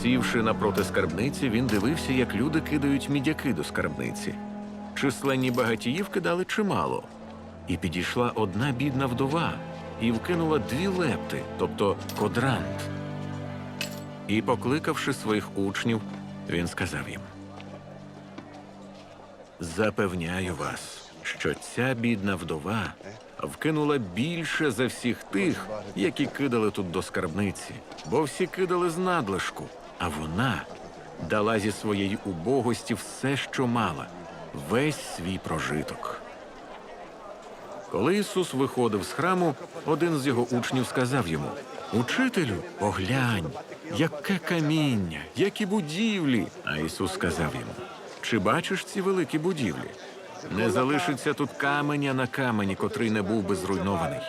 Сівши напроти скарбниці, він дивився, як люди кидають мідяки до скарбниці. Численні багатіїв кидали чимало. І підійшла одна бідна вдова і вкинула дві лепти, тобто кодрант. І, покликавши своїх учнів, він сказав їм: Запевняю вас, що ця бідна вдова вкинула більше за всіх тих, які кидали тут до скарбниці, бо всі кидали з надлишку, а вона дала зі своєї убогості все, що мала, весь свій прожиток. Коли Ісус виходив з храму, один з його учнів сказав йому: Учителю, поглянь, яке каміння, які будівлі. А Ісус сказав йому: Чи бачиш ці великі будівлі? Не залишиться тут каменя на камені, котрий не був би зруйнований.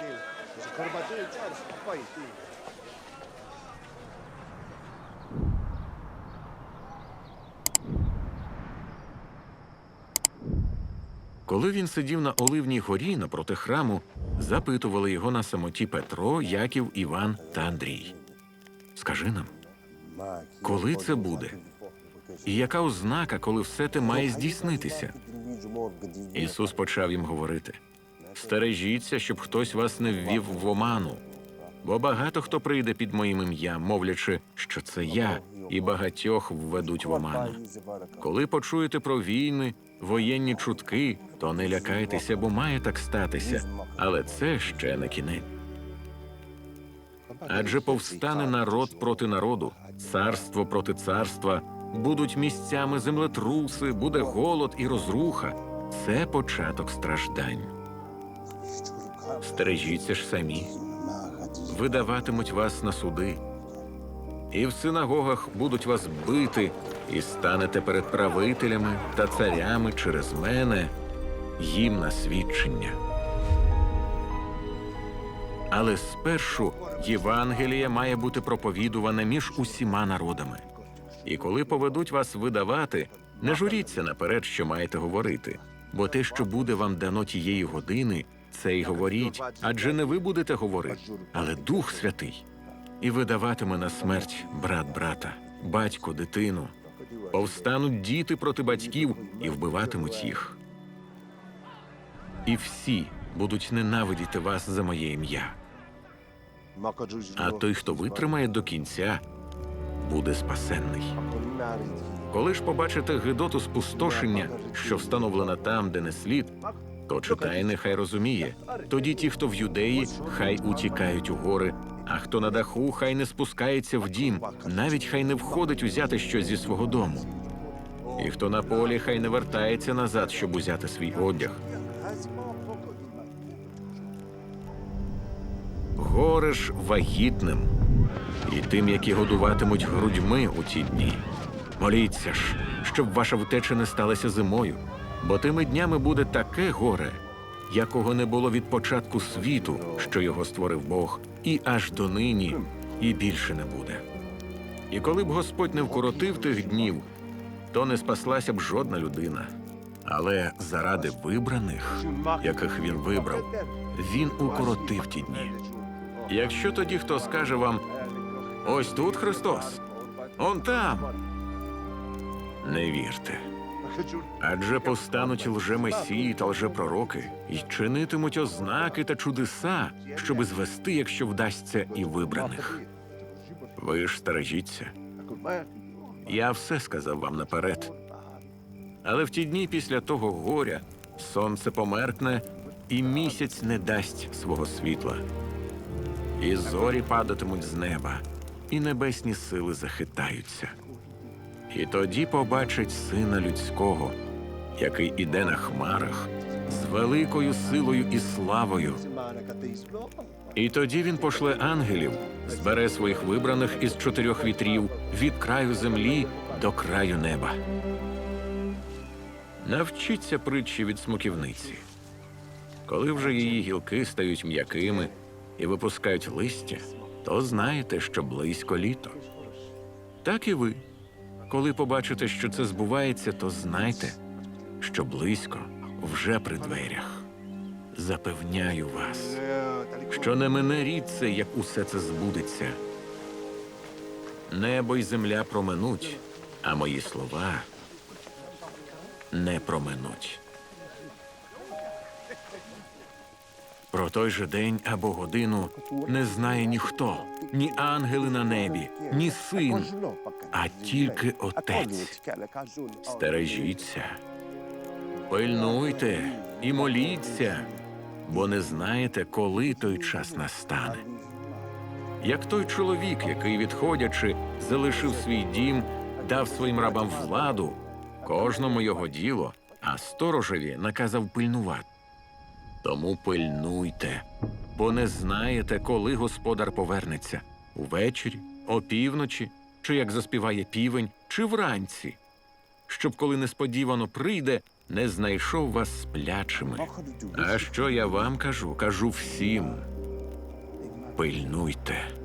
Коли він сидів на Оливній горі напроти храму, запитували його на самоті Петро, Яків, Іван та Андрій. Скажи нам, Коли це буде? і яка ознака, коли все те має здійснитися? Ісус почав їм говорити: Стережіться, щоб хтось вас не ввів в оману. Бо багато хто прийде під моїм ім'ям, мовлячи, що це я, і багатьох введуть в оману. Коли почуєте про війни, воєнні чутки, то не лякайтеся, бо має так статися. Але це ще не кінець. Адже повстане народ проти народу, царство проти царства, будуть місцями землетруси, буде голод і розруха. Це початок страждань. Стережіться ж самі, видаватимуть вас на суди, і в синагогах будуть вас бити, і станете перед правителями та царями через мене їм на свідчення. Але спершу Євангеліє має бути проповідуване між усіма народами. І коли поведуть вас видавати, не журіться наперед, що маєте говорити, бо те, що буде вам дано тієї години, це й говоріть, адже не ви будете говорити, але Дух Святий. І видаватиме на смерть брат брата, батько дитину. Повстануть діти проти батьків і вбиватимуть їх. І всі будуть ненавидіти вас за моє ім'я. А той, хто витримає до кінця, буде спасенний. Коли ж побачите гидоту спустошення, що встановлена там, де не слід, то читає, нехай розуміє. Тоді ті, хто в юдеї, хай утікають у гори, а хто на даху, хай не спускається в дім, навіть хай не входить узяти щось зі свого дому. І хто на полі, хай не вертається назад, щоб узяти свій одяг. Горе ж вагітним і тим, які годуватимуть грудьми у ті дні. Моліться ж, щоб ваша втеча не сталася зимою, бо тими днями буде таке горе, якого не було від початку світу, що його створив Бог, і аж до нині, і більше не буде. І коли б Господь не вкоротив тих днів, то не спаслася б жодна людина. Але заради вибраних, яких він вибрав, він укоротив ті дні. Якщо тоді хто скаже вам: ось тут Христос, он там. Не вірте. Адже постануть лжемесії та лжепророки і чинитимуть ознаки та чудеса, щоби звести, якщо вдасться, і вибраних. Ви ж стережіться. Я все сказав вам наперед. Але в ті дні після того горя сонце померкне, і місяць не дасть свого світла. І зорі падатимуть з неба, і небесні сили захитаються. І тоді побачать сина людського, який іде на хмарах з великою силою і славою. І тоді він пошле ангелів, збере своїх вибраних із чотирьох вітрів від краю землі до краю неба. Навчіться притчі від смоківниці. Коли вже її гілки стають м'якими і випускають листя, то знаєте, що близько літо. Так і ви. Коли побачите, що це збувається, то знайте, що близько вже при дверях. Запевняю вас, що не мене рід це, як усе це збудеться. Небо й земля проминуть, а мої слова не проминуть. Про той же день або годину не знає ніхто, ні ангели на небі, ні син, а тільки отець. Стережіться, пильнуйте і моліться, бо не знаєте, коли той час настане. Як той чоловік, який, відходячи, залишив свій дім, дав своїм рабам владу, кожному його діло, а сторожеві наказав пильнувати. Тому пильнуйте, бо не знаєте, коли господар повернеться увечері, опівночі, чи як заспіває півень, чи вранці, щоб коли несподівано прийде, не знайшов вас сплячими. А що я вам кажу? Кажу всім. Пильнуйте.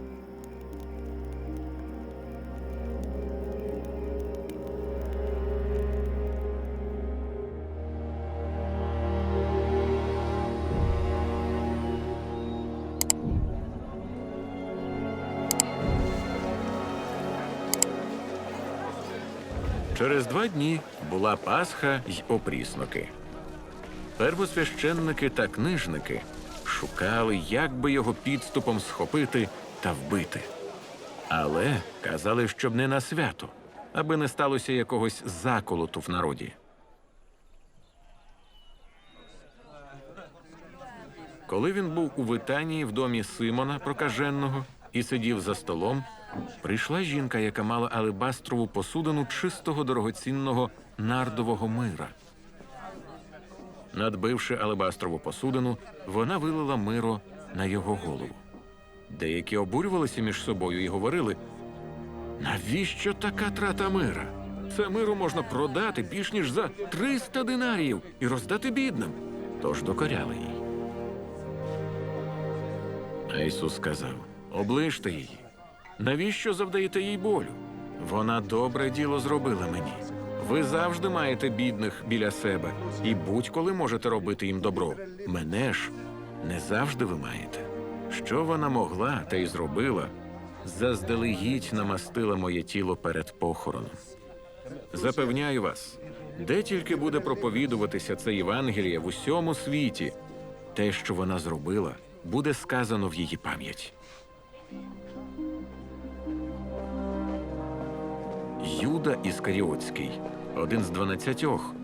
Через два дні була Пасха й опрісноки. Первосвященники та книжники шукали, як би його підступом схопити та вбити. Але казали, щоб не на свято, аби не сталося якогось заколоту в народі. Коли він був у Витанії в домі Симона прокаженого і сидів за столом, прийшла жінка, яка мала алебастрову посудину чистого дорогоцінного нардового мира. Надбивши алебастрову посудину, вона вилила миро на його голову. Деякі обурювалися між собою і говорили: навіщо така трата мира? Це миру можна продати більш ніж за 300 динаріїв і роздати бідним. Тож докоряли їй. А Ісус сказав: оближте її. Навіщо завдаєте їй болю? Вона добре діло зробила мені. Ви завжди маєте бідних біля себе і будь-коли можете робити їм добро. Мене ж не завжди ви маєте. Що вона могла та й зробила, заздалегідь намастила моє тіло перед похороном. Запевняю вас, де тільки буде проповідуватися це Євангеліє в усьому світі, те, що вона зробила, буде сказано в її пам'ять. Юда Іскаріотський, один з дванадцятьох,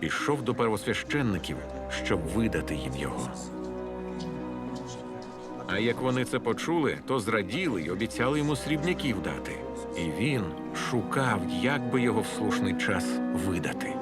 пішов до первосвященників, щоб видати їм його. А як вони це почули, то зраділи й обіцяли йому срібняків дати. І він шукав, як би його в слушний час видати.